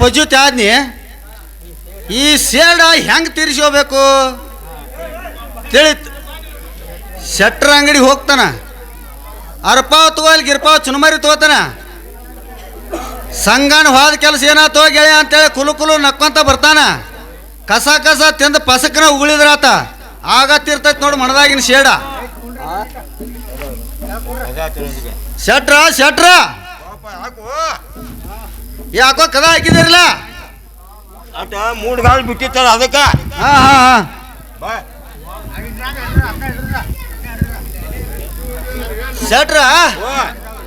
ಪಜುತಿ ಆದ್ನಿ ಈ ಸೇಡ ಹೆಂಗ್ ತೀರಿಸ್ಕೋಬೇಕು? ತಿಳಿತು. ಶೆಟ್ರ ಅಂಗಡಿಗೆ ಹೋಗ್ತಾನ. ಅರ್ಪಾವ್ ತೋಲ್ ಗಿರ್ಪಾವ್ ಚುನುಮರಿ ತಗೋತಾನ ಸಂಗನ ಹೋದ ಕೆಲಸ ಏನಾತೋ ಗೆಳೆಯ ಅಂತೇಳಿ ಕುಲು ಕುಲು ನಕ್ಕೊಂತ ಬರ್ತಾನ. ಕಸ ಕಸ ತಿಂದು ಪಸಕನ ಉಗುಳಿದ್ರಾತ ಆಗತ್ತಿರ್ತೈತಿ ನೋಡು ಮಣದಾಗಿನ ಶೇಡ. ಶೆಟ್ರ ಶೆಟ್ರ. ಯಾಕೋ ಕದ ಹಾಕಿದಿರಲ್ಲ? ಅಟ ಮೂಡ್ ಗಾಳಿ ಬಿಟ್ಟಿತ್ತಲ್ಲ ಅದಕ್ಕ? ಹಾ ಹಾ ಹಾ. ಶೆಟ್ರ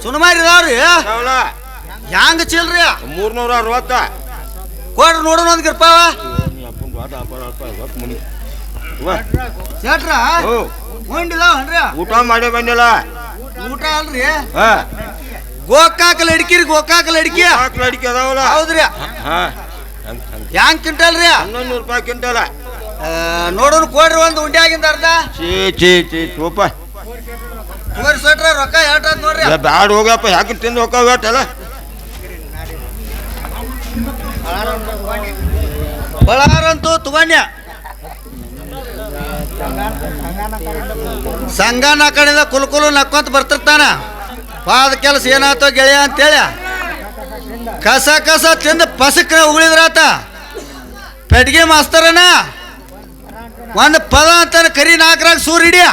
ಸುನಮಾರಿ ಇದಾವ್ರಿ ಹ್ಯಾಂಗ ಚಿಲ್ರಿ? ಮೂರ್ನೂರ ಅರವತ್ತ. ಕೊಡ್ರಿ ನೋಡೋಣ ಒಂದ್ ಗಿರ್ಪಾವ ಶೆಟ್ರ ಹೊಂಡಿದಾವನ್ರಿ ಊಟ ಮಾಡಿ ಬಂದಿಲ್ಲ. ಊಟ ಅಲ್ರಿ? ಹಾ. ಗೋಕಾಕ ಲಡ್ಕಿರಿ ಗೋಕಾಕ ಲಡ್ಕಿ. ನಾಲ್ಕು ಲಡಿಕೆ ಅದಾವಲ್ಲ. ಹೌದ್ರಿ. ಹಾ ಹಂಗ್ ಹ್ಯಾಂಗ್ ಕ್ವಿಂಟಲ್ರಿ ಹನ್ನೊಂದು ರೂಪಾಯಿ ಕ್ವಿಂಟಲ ನೋಡೋಣ ಕೊಡ್ರಿ ಒಂದು ಉಂಡ್ಯಾಗಿಂದ ಅರ್ಧ. ಚೀ ಚೀ ಚೀ ಚೂಪ. ತಗೋರಿ ಸೊಟ್ರ ರೊಕ್ಕ ಹೇಳ್ತದ ನೋಡ್ರಿ. ಬ್ಯಾಡ ಹೋಗಪ್ಪ ಯಾಕೆ ತಿಂದು ಹೋಗ್ತಾವ ಅಲ್ಲ ಬಳಾರಂತೂ ತಗೊಂಡ್ಯ ಸಂಗನ ಆ ಕುಲ್ಕುಲು ಕುಲು ಕುಲು ನಕ್ಕೊಂತ ಬರ್ತಿರ್ತಾನ. ಪಾದ ಕೆಲಸ ಏನಾಯ್ತೋ ಗೆಳೆಯ ಅಂತೇಳಿ ಕಸ ಕಸ ತಿಂದು ಪಸಕ್ನ ಉಗುಳಿದ್ರಾತ ಪೆಟ್ಗೆ ಮಾಸ್ತರನ ಒಂದು ಪದ ಅಂತ ಕರಿ ನಾಲ್ಕರಾಗ ಸೂರ್ ಹಿಡಿಯ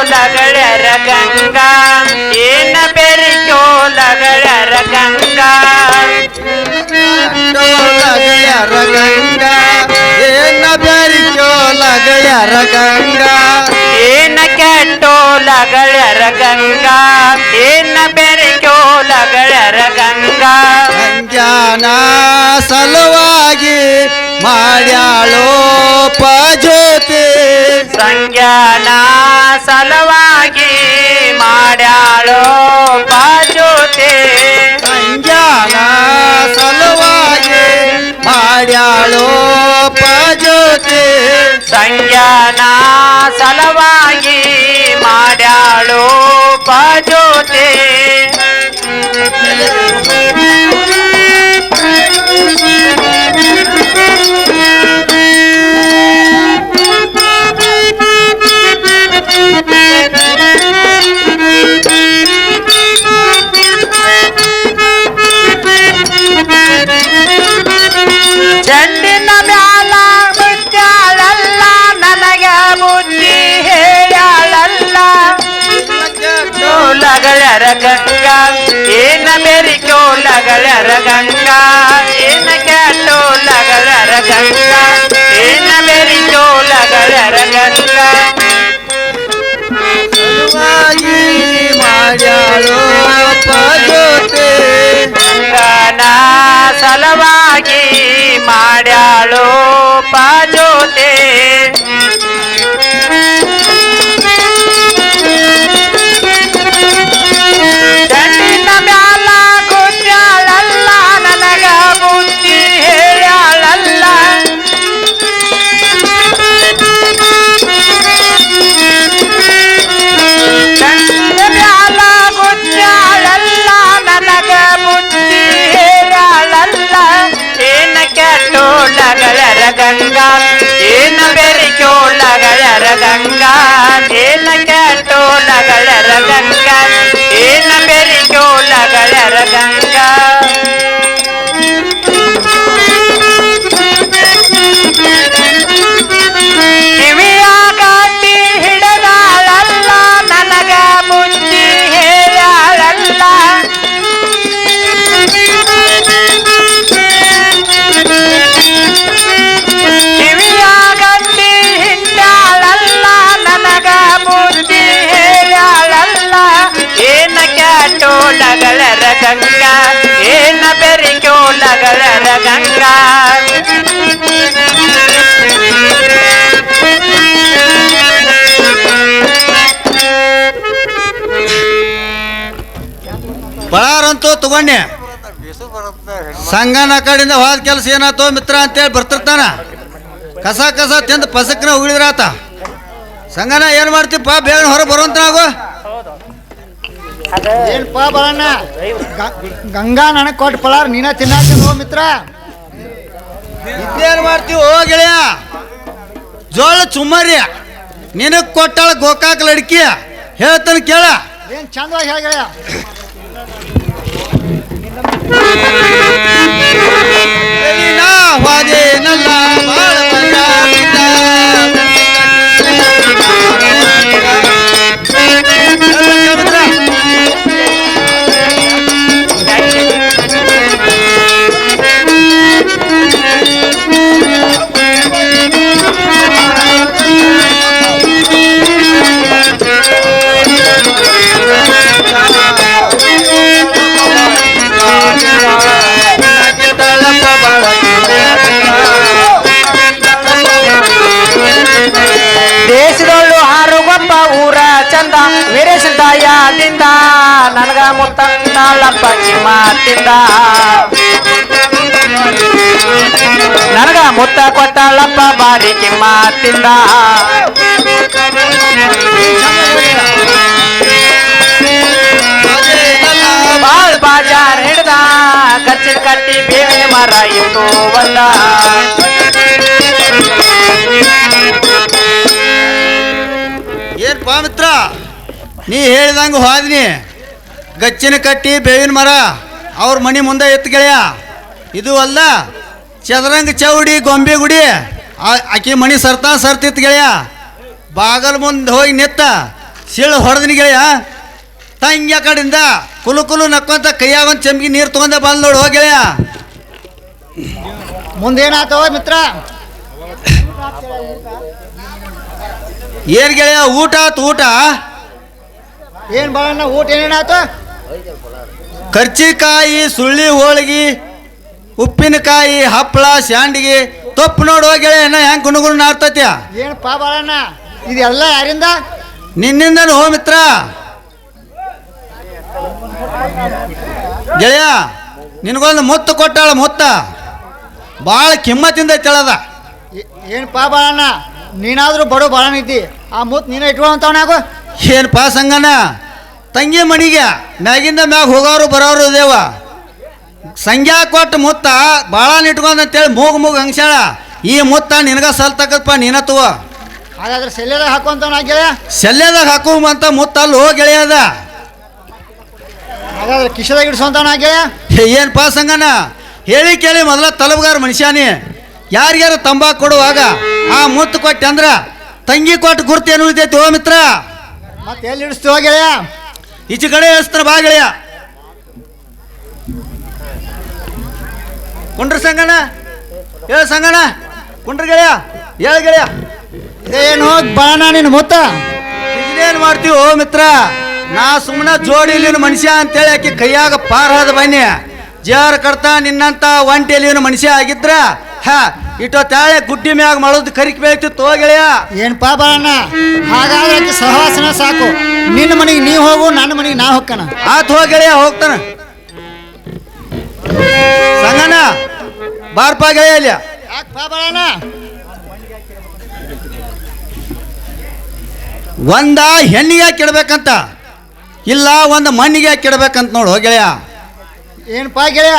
ಕ್ಯಾಟೋ ಲಗಳರ ಗಂಗಾ ಏನ ಬೆರಿಕೋ ಲಗಳರ ಗಂಗಾ? ಲಗಳರ ಗಂಗಾ ಏನ ಬೆರಿಕೋ ಲಗಳರ ಗಂಗಾ? ಏನ ಕ್ಯಾಟೋ ಲಗಳರ ಗಂಗಾ ಏನ ಬೆರಿಕೋ ಲಗಳರ ಗಂಗಾ? ಸಂಜ್ಞಾನ ಸಲುವಾಗಿ ಮಾಡ್ಯಾಳೋ ಪಜೋತಿ ಸಂಜ್ಞಾನ ಮಾಡ್ಯಾಳೋ ಬಾಜೋತೆ ಸಂಜ್ಞಾನ ಸಲುವಾಗಿ ಮಾಡ್ಯಾಳೋ ಪಜೋತಿ ಸಂಜ್ಞಾನ ಸಲವಾಗಿ ಮಾಡ್ಯಾಳೋ ಬಾಜೋತೆ ನನಗ ಬುದ್ಧಿ ಹೇಳಲ್ಲ ಲಗಳರ ಗಂಗಾ ಏನ ಬೆರಿಕೋ ಲಗಳರ ಗಂಗಾ ಏನ ಕ್ಯಾಟೋ ಲಗಳರ ಗಂಗಾ ಏನ ಬೆರಿಕೋ ಲಗಳರ ಗಂಗಾ ಸಲುವಾಗಿ ಮಾಡ್ಯಾಳೋ ಪಜೋತಿ ಗಂಗನ ಸಲವಾಗಿ ಮಾಡ್ಯಾಳೋ ಗಂಗಾ ಏನ ಬೆರಿಕೋ ಲಗಳರ ಗಂಗಾ ಬಳಾರಂತೂ ತಗೊಂಡೆ. ಸಂಗನ ಕಡೆಯಿಂದ ಹೋದ ಕೆಲಸ ಏನಾಯ್ತು ಮಿತ್ರ ಅಂತೇಳಿ ಬರ್ತಿರ್ತಾನ. ಕಸ ಕಸ ತಿಂದು ಪಸಕ್ನ ಉಗಿದ್ರಾತ ಸಂಗನ ಏನು ಮಾಡ್ತೀಪ್ಪ ಬೇಗ ಹೊರ ಬರುವಂತ ನಾವು. ಏನಪ್ಪ ಬರಣ್ಣ ಗ- ಗಂಗಾ ನನಗ್ ಕೊಟ್ಟು ಪಳಾರ ನೀನ ತಿನ್ನಾಕ ನೋ ಮಿತ್ರ. ಇದೇನ್ ಮಾಡ್ತೀವಿ ಓ ಗೆಳೆಯ? ಜೋಳ ಚುಮ್ಮರಿ. ನಿನಗ್ ಕೊಟ್ಟಾಳ ಗೋಕಾಕ್ ಲಡ್ಕಿ. ಹೇಳ್ತಾನೆ ಕೇಳ. ಏನ್ ಚಂದವಾಗಿ ಹೇಳ ಗೆಳೆಯ. ಮಾತಿಂದ ನನಗ ಮುತ್ತ ಕೊಟ್ಟಾಳಪ್ಪ ಬಾರಿಕೆ ಮಾತಿಂದ. ಬಾಳ್ ಬಾಜಾರ್ ಹಿಡ್ದ ಕಚ್ಚಿ ಕಟ್ಟಿ ಬೇವಿನ ಮರ ಇತ್ತು ಏನ್ಪಾ ಮಿತ್ರ? ನೀ ಹೇಳ್ದಂಗೆ ಹೋದ್ನಿ. ಗಚ್ಚಿನ ಕಟ್ಟಿ ಬೇವಿನ ಮರ. ಅವ್ರ ಮನೆ ಮುಂದೆ ಎತ್ತು ಗೆಳೆಯ. ಇದು ಅಲ್ಲ ಚದರಂಗ ಚೌಡಿ ಗೊಂಬೆ ಗುಡಿ. ಆಕಿ ಮಣಿ ಸರ್ತಾ ಸರ್ತಿತ್ತು ಗೆಳೆಯ. ಬಾಗಲ್ ಮುಂದೆ ಹೋಗಿ ನಿತ್ತ ಸೀಳು ಹೊಡೆದಿನಿ ಗೆಳೆಯ. ತಂಗ್ಯ ಕಡೆಯಿಂದ ಕುಲು ಕುಲು ನಕ್ಕೊಂತ ಕೈಯಾಗ ಒಂದು ಚಮ್ಗಿ ನೀರು ತೊಗೊಂಡ ಬಂದು ನೋಡು ಹೋಗಿ ಗೆಳೆಯ. ಮುಂದೇನಾತವ ಮಿತ್ರ? ಏನ್ ಗೆಳೆಯ ಊಟ ಆತು ಊಟ? ಏನ್ ಬಾಳಣ್ಣ ಊಟ ಏನೇನಾತು ಕರ್ಚಿಕಾಯಿ ಸುಳ್ಳಿ ಹೋಳಿಗೆ ಉಪ್ಪಿನಕಾಯಿ ಹಪ್ಪಳ ಶಾಂಡಿಗೆ ತೊಪ್ಪು ನೋಡುವ ಗೆಳೆಯನ್ನ ಹೆಂಗೆ ಗುಣಗುಣ ನಾರ್ತತ್ಯ ಏನಪ್ಪ ಬಾಳಣ್ಣ? ಇದೆಲ್ಲ ಯಾರಿಂದ? ನಿನ್ನಿಂದ ಹೋ ಮಿತ್ರ. ಗೆಳೆಯ ನಿನಗೊಂದು ಮುತ್ತು ಕೊಟ್ಟಾಳ ಮುತ್ತ. ಭಾಳ ಕಿಮ್ಮತ್ತಿಂದ ತಿಳದ. ಏನ್ ಏನಪ್ಪ ಬಾಳಣ್ಣ? ನೀನಾದ್ರೂ ಬಡ ಬಾಳಣ್ಣ ಇದ್ದಿ ಆ ಮುತ್ತು ನೀನ ಹೇ ಪಾ ಪಾಸಂಗನ ತಂಗಿ ಮಣಿಗೆ ಮ್ಯಾಗಿಂದ ಮ್ಯಾಗ ಹೋಗೋರು ಬರೋರು ದೇವ. ಸಂಗ್ಯಾ ಕೊಟ್ಟು ಮುತ್ತ ಭಾಳ ನಿಟ್ಕೊಂಡ್ ಅಂತೇಳಿ ಮೂಗು ಮೂಗು ಹಂಗ್ಸ್ಯಾಳ. ಈ ಮುತ್ತ ನಿನಗ ಸಲ್ತಕ್ಕಪ್ಪ ನೀನ ತಗೋ. ಹಾಗಾದ್ರೆ ಸೆಲ್ಲೆದಾಗ ಹಾಕುವಂತವನಾಗ್ಯ ಶಲ್ಯದಾಗ ಹಾಕುವಂತ ಮುತ್ತ ಅಲ್ಲಿ ಹೋಗಿ ಗೆಳೆಯದ ಹಾಗಾದ್ರೆ ಕಿಶದಾಗ ಏ ಏನು ಪಾಸಂಗನ ಹೇಳಿ ಕೇಳಿ ಮೊದಲ ತಲಬಗಾರ ಮನುಷ್ಯಾನಿ. ಯಾರಿಗಾರ ತಂಬಾಕು ಕೊಡುವಾಗ ಆ ಮುತ್ತು ಕೊಟ್ಟೆ ಅಂದ್ರ ತಂಗಿ ಕೊಟ್ಟು ಗುರ್ತು ಏನು ಉಳಿತೈತಿ ಓ ಮಿತ್ರ? ಮತ್ತೆ ಎಲ್ಲಿ ಇಡಿಸ್ತೀವ ಗೆಳೆಯ? ಈಚೆ ಕಡೆ ಅಸ್ತ್ರ ಬಾ ಗೆಳೆಯ. ಕುಂಡ್ರ ಸಂಗಣ ಹೇಳ ಸಂಗಣ ಕುಂಡ್ರ ಗೆಳೆಯ. ಹೇಳ ಗೆಳೆಯ. ಇದೇನು ಬಾಣ ನಿನ್ನ ಮುತ್ತ. ಇದೇನು ಮಾಡ್ತೀವಿ ಓ ಮಿತ್ರ? ನಾ ಸುಮ್ಮನೆ ಜೋಡಿಲಿನ ಮನುಷ್ಯ ಅಂತೇಳಿ ಆಕೆ ಕೈಯಾಗ ಪಾರ ಹದ ಬನ್ನಿ. ಜೇರ್ ಕಡ್ತಾ ನಿನ್ನಂತ ಒಂಟಿಯಲ್ಲಿನ ಮನುಷ್ಯ ಆಗಿದ್ರ ಹಾ ಇಟ್ಟೋ ತಾಳೆ ಗುಡ್ಡಿ ಮ್ಯಾಗ ಮಳದ್ ಕರಿಕ್ ಓ ಗೆಳೆಯ. ಪಾಪ ಅಣ್ಣ? ಹಾಗಾದ್ರೆ ಆಕಿ ಸಹವಾಸನ ಸಾಕು. ನಿನ್ನ ಮನೆಗೆ ನೀ ಹೋಗು ನನ್ನ ಮನೆಗೆ ನಾ ಹೋಗ್ಕಣ ಆತ್ ಹೋಗಿ ಗೆಳೆಯ ಹೋಗ್ತಾನ. ಸಂಗಣ ಬಾರ್ಪ ಗೆಳೆಯ ಯಾಕೆ ಬಾಳಣ್ಣ ಒಂದ ಹೆಣ್ಣಿಗೆ ಕೆಡ್ಬೇಕಂತ ಇಲ್ಲ ಒಂದು ಮಣ್ಣಿಗೆ ಕೆಡ್ಬೇಕಂತ ನೋಡು ಗೆಳೆಯ ಗೆಳೆಯ. ಪಾ ಗೆಳೆಯ?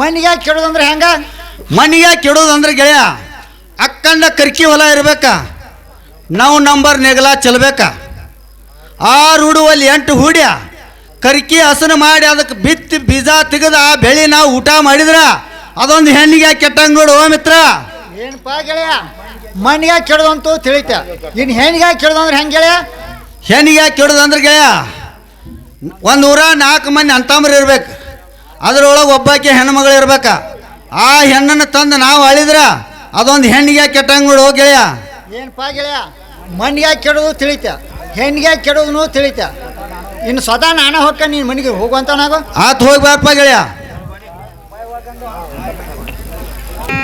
ಮಣ್ಣಿಗೆ ಕೆಡೋದಂದ್ರೆ ಹೆಂಗ? ಮಣ್ಣಿಗೆ ಕೆಡೋದಂದ್ರೆ ಗೆಳೆಯ ಅಕ್ಕಂಡ ಕರ್ಕಿ ಹೊಲ ಇರ್ಬೇಕ ನಾವು ನಂಬರ್ ನೆಗಲ ಚೆಲ್ಬೇಕ. ಆರು ಹುಡುವಲ್ಲಿ ಎಂಟು ಹೂಡ್ಯ ಕರ್ಕಿ ಹಸನು ಮಾಡಿ ಅದಕ್ಕೆ ಬಿತ್ತಿ ಬೀಜ ತೆಗೆದ ಆ ಬೆಳೆ ನಾವು ಊಟ ಮಾಡಿದ್ರ ಅದೊಂದು ಹೆಣ್ಣಿಗೆ ಕೆಟ್ಟಂಗೆ ನೋಡು ಓ ಮಿತ್ರ. ಏನಪ್ಪ ಗೆಳೆಯ ಮಣ್ಣಿಗೆ ಕೆಡದಂತೂ ತಿಳಿತ. ಇನ್ನು ಹೆಣ್ಣಿಗೆ ಕೆಡದಂದ್ರೆ ಹೆಂಗೆ ಗೆಳೆಯ? ಹೆಣ್ಣಿಗೆ ಕೆಡದಂದ್ರೆ ಗೆಳೆಯ ಒಂದು ಊರ ನಾಲ್ಕು ಮಂದಿ ಅಂತಂಬ್ರು ಇರ್ಬೇಕು. ಅದ್ರೊಳಗೆ ಒಬ್ಬಾಕೆ ಹೆಣ್ಮಗಳು ಇರ್ಬೇಕ. ಆ ಹೆಣ್ಣನ್ನು ತಂದು ನಾವು ಅಳಿದ್ರ ಅದೊಂದು ಹೆಣ್ಣಿಗೆ ಕೆಟ್ಟಂಗಳು ಗೆಳೆಯ. ಏನಪ್ಪ ಗೆಳೆಯ? ಮಣ್ಣಿಗೆ ಕೆಡೋದು ತಿಳಿತ. ಹೆಣ್ಣಿಗೆ ಕೆಡೋದು ತಿಳಿತ. ಇನ್ನು ಸದಾ ನಾನ ಹೊಕ್ಕ ನೀನು ಮನೆಗೆ ಹೋಗುವಂತವನಾಗು ಆತ್ ಹೋಗಿ ಬಾರಪ್ಪ ಗೆಳೆಯ.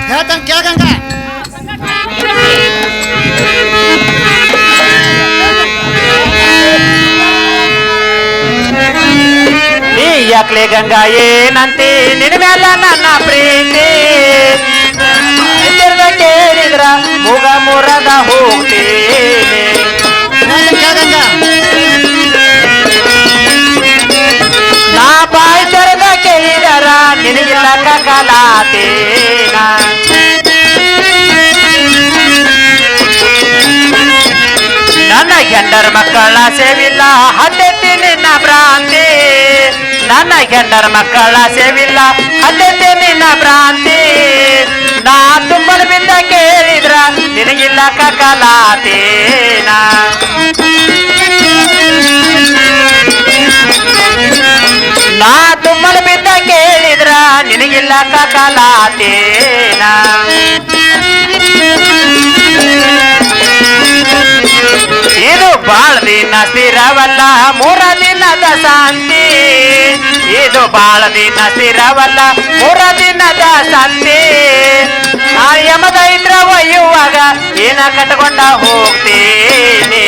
ಹೇಳ್ತಾನೆ ಕೇಳಗಂಗ ನೀ ಯಾಕ್ಲೆ ಗಂಗಾ ಏನಂತಿ ನಿನ್ನ ಮೇಲೆ ನನ್ನ ಪ್ರೀತಿ. ಇದ್ರದ ಕೇಳಿದ್ರ ಮುಗ ಮುರದ ಹೋಗ್ತೀನಿ. ಹೇಳ್ತಾನೆ ಕೇಳಗಂಗ ನಾ ಬಾಯಿ ತೆರೆದ ಕೇಳಿದರ ನಿನಗಿಲ್ಲ ಕಲಾತೇನ ನನ್ನ ಗಂಡರ ಮಕ್ಕಳ ಸೇವಿಲ್ಲ ಹದ್ದೆತ್ತಿ ನಿನ್ನ ಭ್ರಾಂತಿ. ನನ್ನ ಗಂಡರ ಮಕ್ಕಳ ಸೇವಿಲ್ಲ. ಅಲ್ಲದೆ ನಿನ್ನ ಭ್ರಾಂತಿ. ನಾ ತುಂಬಲು ಬಿದ್ದ ಕೇಳಿದ್ರ, ನಿನಗಿಲ್ಲ ಕಕಲಾತೇನ. ನಾ ತುಂಬಲು ಬಿದ್ದ ಕೇಳಿದ್ರ, ನಿನಗಿಲ್ಲ ಕಲಾತೇನ ಬಾಳ ದಿನ ಸ್ಥಿರವಲ್ಲ ಮೂರ ದಿನದ ಶಾಂತಿ. ಇದು ಬಾಳ ದಿನ ಸ್ಥಿರವಲ್ಲ ಮೂರ ದಿನದ ಶಾಂತಿ. ಆ ಯಮದ ಇದ್ರ ಒಯ್ಯುವಾಗ ಏನ ಕಟ್ಕೊಂಡ ಹೋಗ್ತೀನಿ.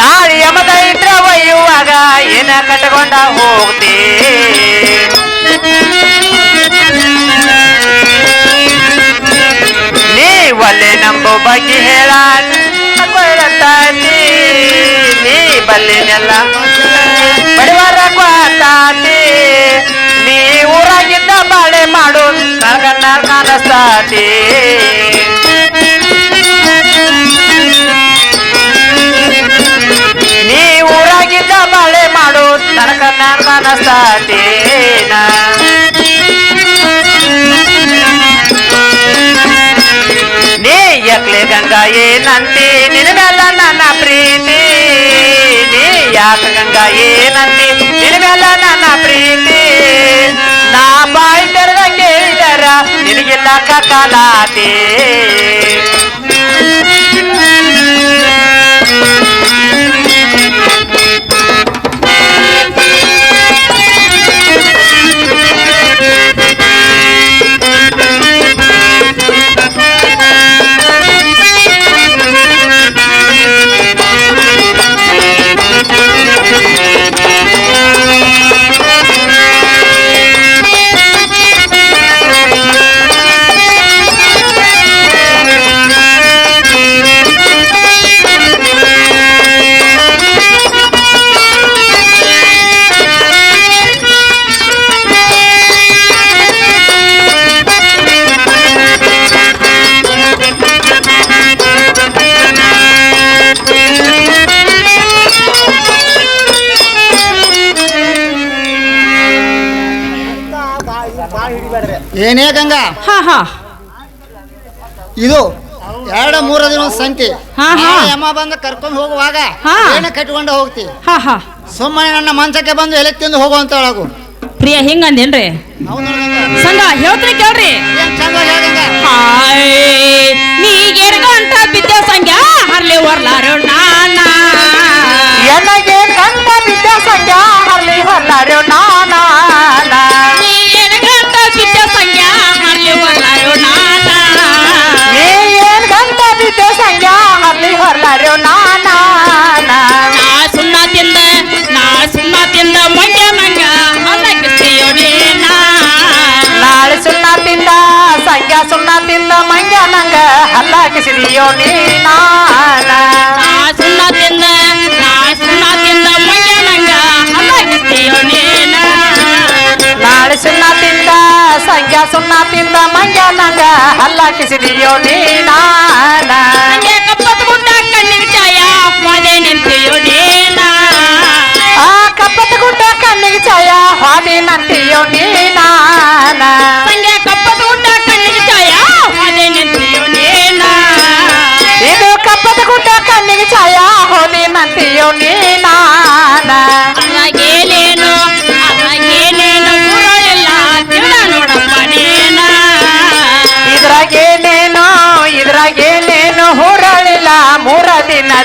ನಾಳೆ ಯಮದ ಇದ್ರ ಒಯ್ಯುವಾಗ ಏನ ಕಟ್ಕೊಂಡ ಹೋಗ್ತಿ ನೀ ಒಲ್ಲೆ ನಂಬು ಬಗ್ಗೆ ಹೇಳ ನೀ ಬಲ್ಲಿನೆಲ್ಲ. ಬಡವರ ಕ್ವಾತಾತಿ ನೀ ಊರಾಗಿದ್ದ ಬಾಳೆ ಮಾಡು ನನಗನ್ನ ಕಾಣಿಸ್ತಾತಿ. ನೀ ಊರಾಗಿದ್ದ ಬಾಳೆ ಮಾಡು ನನಗನ್ನ ನಾನ್ ಕಾಣಿಸ್ತಾತೇನ. ಗಂಗಾ ಏನಂತಿ ನಿನ್ನ ಮೇಲೆ ನನ್ನ ಪ್ರೀತಿ. ನೀ ಯಾಕ ಗಂಗಾ ಏನಂತಿ ನಿನ್ನ ಮೇಲೆ ನನ್ನ ಪ್ರೀತಿ. ನಾ ಬಾಯಿ ತೆರೆದ ಕೇಳಿದರ ನಿನಗಿಲ್ಲ ಕಲಾತಿ ಇದು ಎರಡ ಮೂರ ದಿನ ಸಂತಿ ಹಾ, ಹಾ. ನಾಳೆ ಯಮ ಬಂದು ಕರ್ಕೊಂಡು ಹೋಗುವಾಗ ಹಾ. ಏನ ಕಟ್ಕೊಂಡು ಹೋಗ್ತಿ ಹಾ ಹಾ ಸುಮ್ಮನೆ ನನ್ನ ಮಂಚಕ್ಕೆ ಬಂದು ಎಲೆ ತಿಂದು ಹೋಗುವಂತ ಒಳಗು ಪ್ರಿಯ ಹಿಂಗ ಅಂದೇನ್ರಿ. ಸಂಗ ಹೇಳ್ತೀನಿ ಕೇಳ್ರಿ. ಹಾಯ್ ನೀಗೇರ್ ಗಂಟ ಬಿದ್ದ ಸಂಗ್ಯಾ ಹರ್ಲಿ ಹೊರ್ಲಾರು ನಾನ ಎನಗೆ ಕಂಡ ವಿದ್ಯಾ ಸಂಖ್ಯಾ ಹರ್ಲಿ ಹೊಲ್ಲಾರ್ಯೋ ನಾನ ಹಲ್ಲಾಕಿಸಿದೆಯೋ ನೀನ ನಾ ಸುಣ್ಣ ತಿಂದ ನಾ ಸುಣ್ಣ ತಿಂದ ಮಂಗ್ಯ ನಂಗ ಹೊಲಗಿಸ್ತೀಯೋ ನೀನ ನಾಳೆ ಸುಣ್ಣ ತಿಂದ ಸಂಖ್ಯಾ ಸುಣ್ಣ ತಿಂದ ಮಂಗ್ಯ ನಂಗ ಹಲ್ಲಾಕಿಸಿದೆಯೋ ನೀನ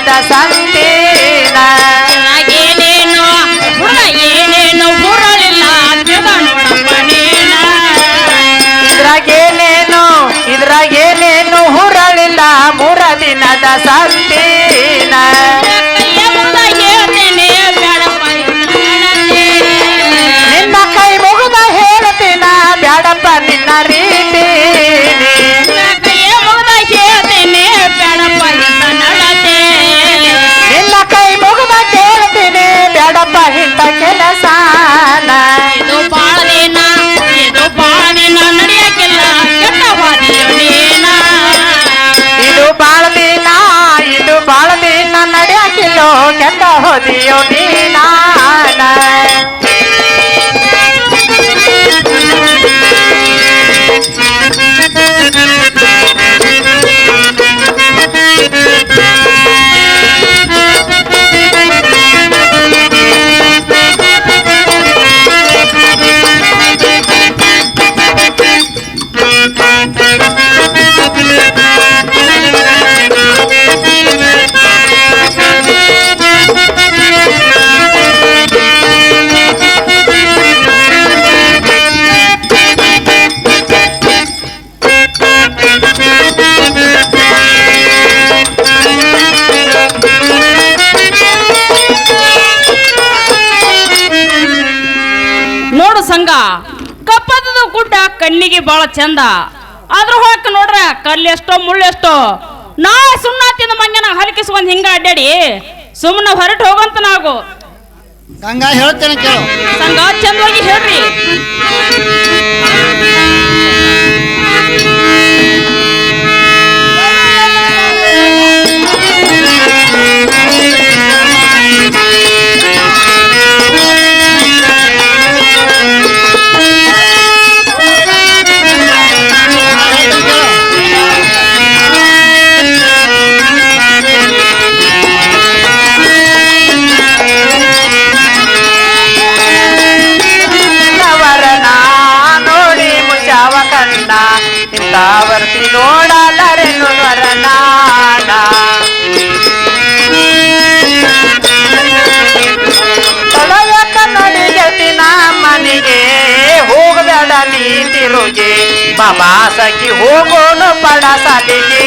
ಸಂತ ಸಂತೇನ. ಏನೇನು ಏನೇನು ಇದ್ರಾಗೇನೇನು ಇದ್ರಾಗೇನೇನು ಹುರಳಿಲ್ಲ ಮೂರ ದಿನದ ಸಂತ. ನಡೆಯಾಕಿಲ್ಲೋ ಕೆಟ್ಟ ಹೋದಿಯೋ ನೀನಾನ ನೋಡು ಕಣ್ಣಿಗೆ ಬಾಳ ಚಂದ. ಆದ್ರೂ ಹೋಗಕ್ ನೋಡ್ರ ಕಲ್ಲಿ ಎಷ್ಟೋ ಮುಳ್ಳ ಎಷ್ಟೋ ನಾ ಸುಣ್ಣ ತಿಂದ ಮಂಗನ ಹಲಕಿಸ್ಕೊಂಡ್ ಹಿಂಗ ಅಡ್ಡಾಡಿ ಸುಮ್ಮನೆ ಹೊರಟು ಹೋಗಂತ ನಾವು ಗಂಗಾ ಹೇಳ್ತೇನೆ ಕೇಳು. ಸಂಘ ಚಂದವಾಗಿ ಹೇಳ್ರಿ. ನೋಡಲರೆ ನೋಡಲರೆನು ವರನಾನ ತೊಳೆಯ ಕನ್ನಡಿ ಗೆಲ್ತಿನ ಮನೆಗೆ ಹೋಗಬೇಡ ನೀ ತಿರುಗಿ ಬಾಬಾ ಸಖಿ ಹೋಗೋನು ಪಡ ಸಲಿಗೆ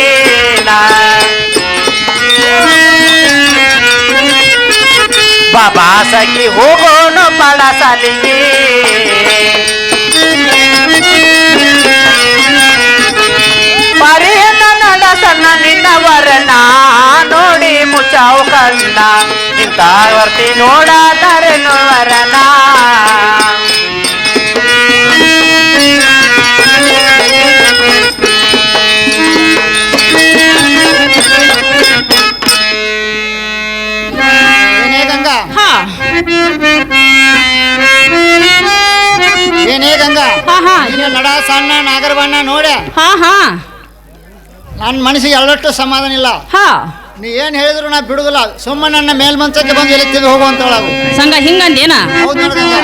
ಬಾಬಾ ಸಖಿ ಹೋಗೋನು ಪಡ ಸಾಲಿಗೆ ಪರಿಯನ್ನ ನಡ ಸಣ್ಣ ನಾ ನೋಡಿ ಮುಚ್ಚಾವು ಕಣ್ಣ ನಿಂತ ವರ್ತಿ ನೋಡಾದರೆನು ವರನ ಏನೇ ಗಂಗಾ ಹಾ. ಏನೇ ಗಂಗಾ ಹಾ ಹಾ. ನೀನು ನಡ ಸಣ್ಣ ನಾಗರಬಣ್ಣ ನೋಡ. ಹಾ ಹಾ. ನನ್ನ ಮನಸ್ಸಿಗೆ ಎರಡಷ್ಟು ಸಮಾಧಾನ ಇಲ್ಲ. ಹಾ. ನೀ ಏನು ಹೇಳಿದ್ರು ನಾ ಬಿಡುದಿಲ್ಲ. ಸುಮ್ಮನೆ ನನ್ನ ಮೇಲ್ಮಂಚಕ್ಕೆ ಬಂದು ಎಲ್ಲಿ ಹೋಗುವಂತ ಸಂಘ ಹಿಂಗಂದೇನ?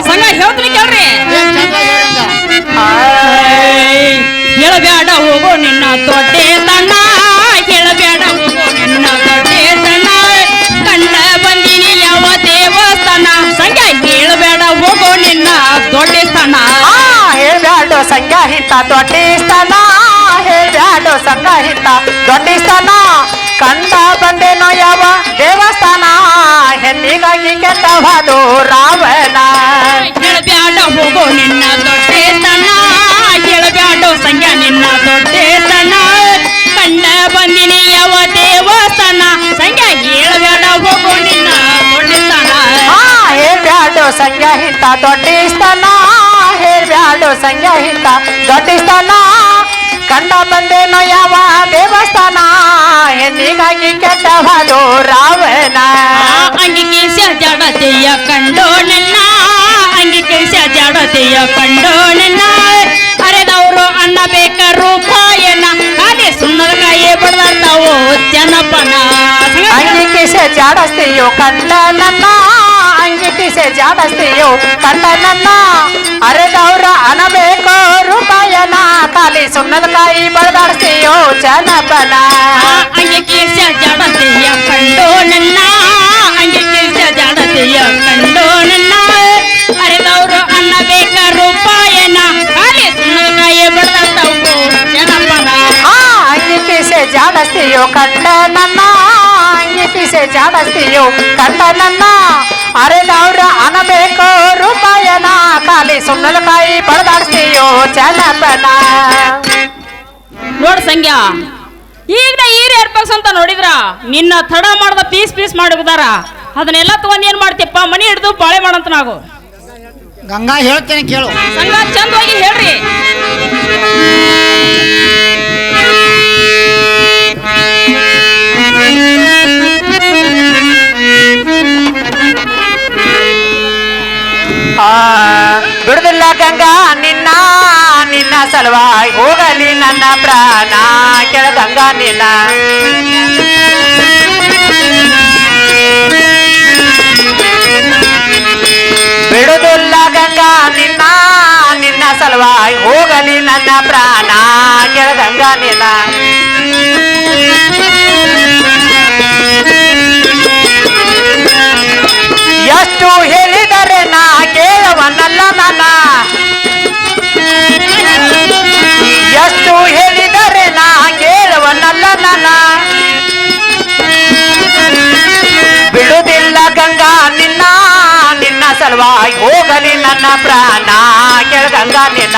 ಸಂಘ. ಹೇಳ್ತೀನಿ ಕೇಳ್ರಿ. ಹೇಳಬೇಡ ಹೋಗೋ ನಿನ್ನ ತೊಟ್ಟೆ ತಣ್ಣ. ಹೇಳಬೇಡ ಹೋಗೋ ನಿನ್ನ ತೊಟ್ಟೆ ತಣ್ಣ. ಕಂಡ ಬಂದಿನಿ ಯಾವ ದೇವಸ್ಥಾನ? ಸಂಖ್ಯೆ ಹೇಳಬೇಡ ಹೋಗೋ ನಿನ್ನ ದೊಡ್ಡ ಸ್ಥಾನ ಆ ಹೇಳ್ಬ್ಯಾಡೋ ಸಂಖ್ಯಾ ಹಿತ ದೊಡ್ಡಿ ಸ್ಥಾನ ಹೇಳ್ಬ್ಯಾಡೋ ಸಂಘ ಹಿತ ದೊಡ್ಡಿ ಸ್ಥಾನ ಕಂಡ ಬಂದೇನೋ ಯಾವ ದೇವಸ್ಥಾನ ಹೆಣ್ಣಿಗಾಗಿ ಕೆಟ್ಟವಾದು ರಾವಣ ಹೇಳಬೇಡ ಹೋಗೋ ನಿನ್ನ ದೊಡ್ಡೆ ತಣ್ಣ ಹೇಳಬೇಡ ಸಂಖ್ಯೆ ನಿನ್ನ ದೊಡ್ಡೆ ತಣ್ಣ ಕಂಡ ಬಂದಿನಿ ಯಾವ ದೇವಸ್ಥಾನ ಸಂಖ್ಯೆ ಹೇಳಬೇಡ ಹೋಗೋ ನಿನ್ನ ದೊಡ್ಡ ಸ್ಥಾನ ಆ ಹೇಳ್ಬ್ಯಾಡೋ ಸಂಖ್ಯಾ ಹಿತ ದೊಡ್ಡಿ ಸ್ಥಾನ ಹೇಳ್ಬ್ಯಾಡೋ ಸಂಖ್ಯಾ ಹಿತ ದೊಡ್ಡಿ ಸ್ಥಾನ ಕಂಡ ಬಂದೇನೋ ಯಾವ ದೇವಸ್ಥಾನ ಹೆಣ್ಣಿಗಾಗಿ ಕೆಟ್ಟವಾದು ರಾವಣ ಅಂಗಿ ಕೇಸ ಜಡತೆಯ ಕಂಡೋ ನನ್ನ ಅಂಗಿ ಕೇಸ ಜಡತೆಯ ಕಂಡೋ ನನ್ನ ಅರೆದವರು ಅನ್ನ ಬೇಕ ರೂಪಾಯನ ಖಾಲಿ ಸುಣ್ಣದ ಕಾಯಿ ಬಡ್ದಾಡ್ತಾವು ಜನಪನ ಅಂಗಿ ಕಿಸೆ ಜಾಡಸ್ತೀಯೋ ಕಂಡ ನನ್ನ ಅಂಗಿ ಕಿಸೆ ಜಾಡಸ್ತೀಯೋ ಕಂಡ ನನ್ನ ಅರೆದವ್ರ ಅನಬೇಕು ರೂಪಾಯನ ಖಾಲಿ ಸುಣ್ಣದ ಕಾಯಿ ಬಡದಾಡ್ತೀಯೋ ಜನಪನ ಅಂಗಿ ಕೇಸ ಜಡತೆಯ ಕಂಡೋ ನನ್ನ ಅಂಗಿ ಕೇಸ ಜಡತೆಯ ಕಂಡೋ ನನ್ನ ಅರೆದವರು ಅನ್ನ ಬೇಕ ರೂಪಾಯನ ಖಾಲಿ ಸುಣ್ಣದ ಕಾಯಿ ಬಡ್ದಾಡ್ತಾವು ಜನಪನ ಆ ಅಂಗಿ ಕಿಸೆ ಜಾಡಸ್ತಿಯೋ ಕಂಡ ನನ್ನ ಅಂಗಿ ಜಾಡಸ್ತಿಯು ಜಾಡಸ್ತಿಯೋ ಕಂಡ ನನ್ನ ಅರೆದವ್ರ ಅನಬೇಕು ರೂಪಾಯನ ಖಾಲಿ ಸುಣ್ಣಲಕಾಯಿ ಬಡದಾಡ್ಸ್ತೀಯೋ ಚಲಪನ. ನೋಡ್ ಸಂಗ್ಯಾ ಈಗ ನಾ ಈ ಏರ್ಪಕ್ಸ್ ಅಂತ ನೋಡಿದ್ರ ನಿನ್ನ ತಡ ಮಾಡ್ದ ಪೀಸ್ ಪೀಸ್ ಮಾಡಿದಾರ ಅದನ್ನೆಲ್ಲ ತಗೊಂಡ್ ಏನ್ ಮಾಡ್ತಿಪ್ಪ ಮನಿ ಹಿಡಿದು ಬಾಳೆ ಮಾಡಂತ ನಾವು. ಗಂಗಾ ಹೇಳ್ತೇನೆ ಕೇಳು. ಗಂಗಾ ಚಂದವಾಗಿ ಹೇಳ್ರಿ. ಬಿಡುದಿಲ್ಲ ಗಂಗಾ, ನಿನ್ನ ನಿನ್ನ ಸಲುವಾಗಿ ಹೋಗಲಿ ನನ್ನ ಪ್ರಾಣ. ಕೆಳ ಗಂಗಾ, ನಿನ್ನ. ಬಿಡುದಿಲ್ಲ ಗಂಗಾ, ನಿನ್ನ ನಿನ್ನ ಸಲುವಾಗಿ ಹೋಗಲಿ ನನ್ನ ಪ್ರಾಣ. ಕೆಳ ಗಂಗಾ, ನಿನ್ನ. ಎಷ್ಟು ನಾ ನನ್ನ ಎಷ್ಟು ಹೇಳಿದರೆ ನಾ ಕೇಳುವನಲ್ಲ ನನ್ನ ಬಿಡುದಿಲ್ಲ ಗಂಗಾ ನಿನ್ನ ನಿನ್ನ ಸಲುವಾಗಿ ಹೋಗಲಿ ನನ್ನ ಪ್ರಾಣ. ಕೇಳ ಗಂಗಾ ನಿನ್ನ.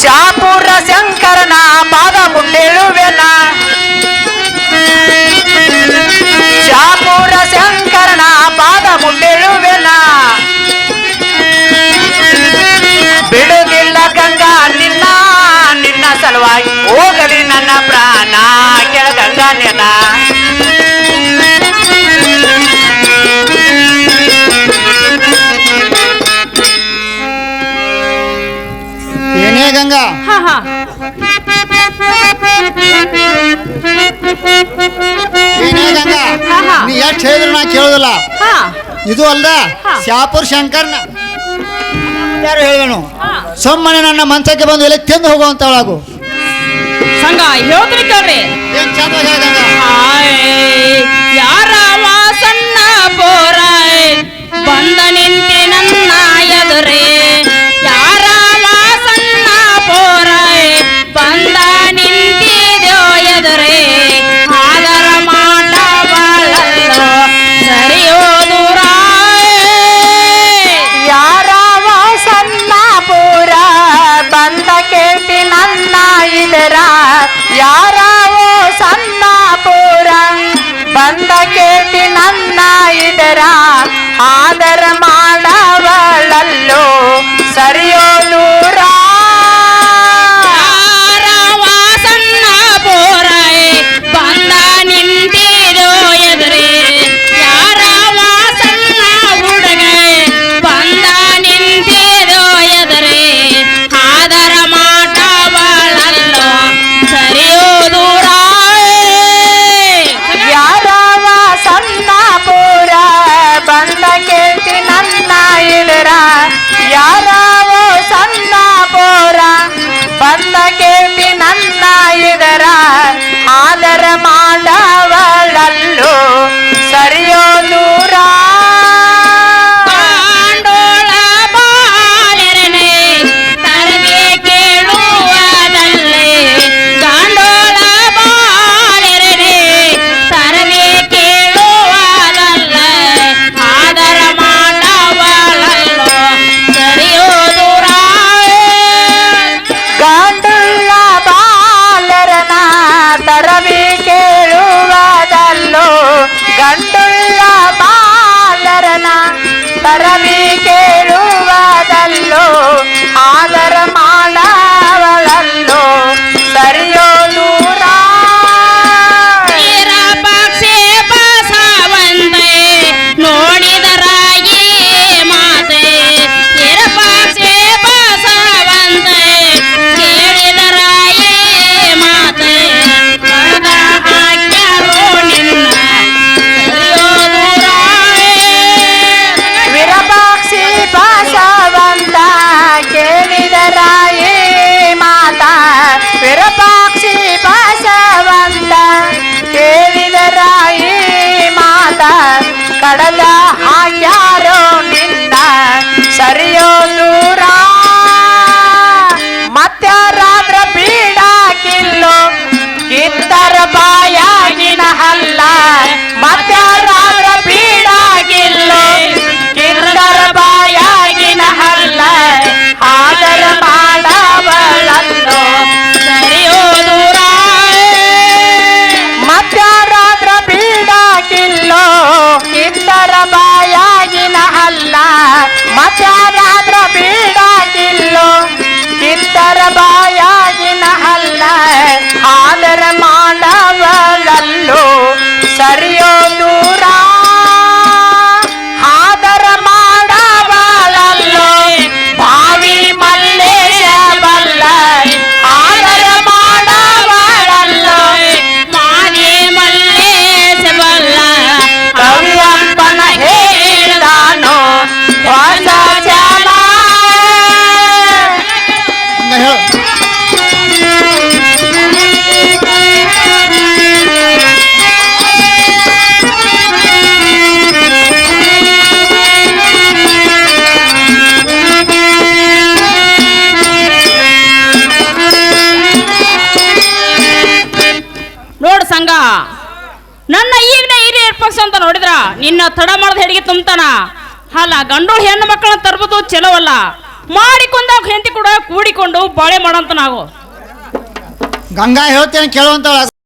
ಶಾಪುರ ಶಂಕರನ ಪಾದ ಮುಟ್ಟೇಳುವೆನ. ಹಾ ಹಾ, ಹಾ. ನೀ ಎಷ್ಟು ಹೇಳಿದ್ರು ನಾ ಕೇಳೋದಿಲ್ಲ. ಹಾ. ಇದು ಅಲ್ದ ಹಾ. ಶಾಪುರ್ ಶಂಕರ್ನ ಯಾರು ಹೇಳುವನು ಹಾ. ಸುಮ್ಮನೆ ನನ್ನ ಮಂಚಕ್ಕೆ ಬಂದು ಎಲ್ಲಿ ತಿಂದು ಹೋಗುವಂತವಳಾಗು ಒಳಗು ಹೇಳ್ತೀನಿ ಕೇಳ್ರಿ ಏನ್ ಚಂದ ಹೇಳ ಗಂಗಾ ಹಾಯ್, ಯಾರವ ಸಣ್ಣ ಬೋರಾಯ್ Barra ಬಾಯಾಗಿನ ಹಲ್ಲ ಆದರ ಮಾಡಬಳಲ್ಲೋ ಸರಿಯೋ ದೂರ ತುಂಬ್ತಾನ ಅಲ್ಲ ಗಂಡೋಳು ಹೆಣ್ಣು ಮಕ್ಕಳನ್ನ ತರ್ಬೋದು ಚಲೋವಲ್ಲ. ಮಾಡಿಕೊಂಡ ಹೆಂಡತಿ ಕೂಡ ಕೂಡಿಕೊಂಡು ಬಾಳೆ ಮಾಡಂತ ನಾವು ಗಂಗಾ ಹೇಳ್ತೇನೆ ಕೇಳುವಂತ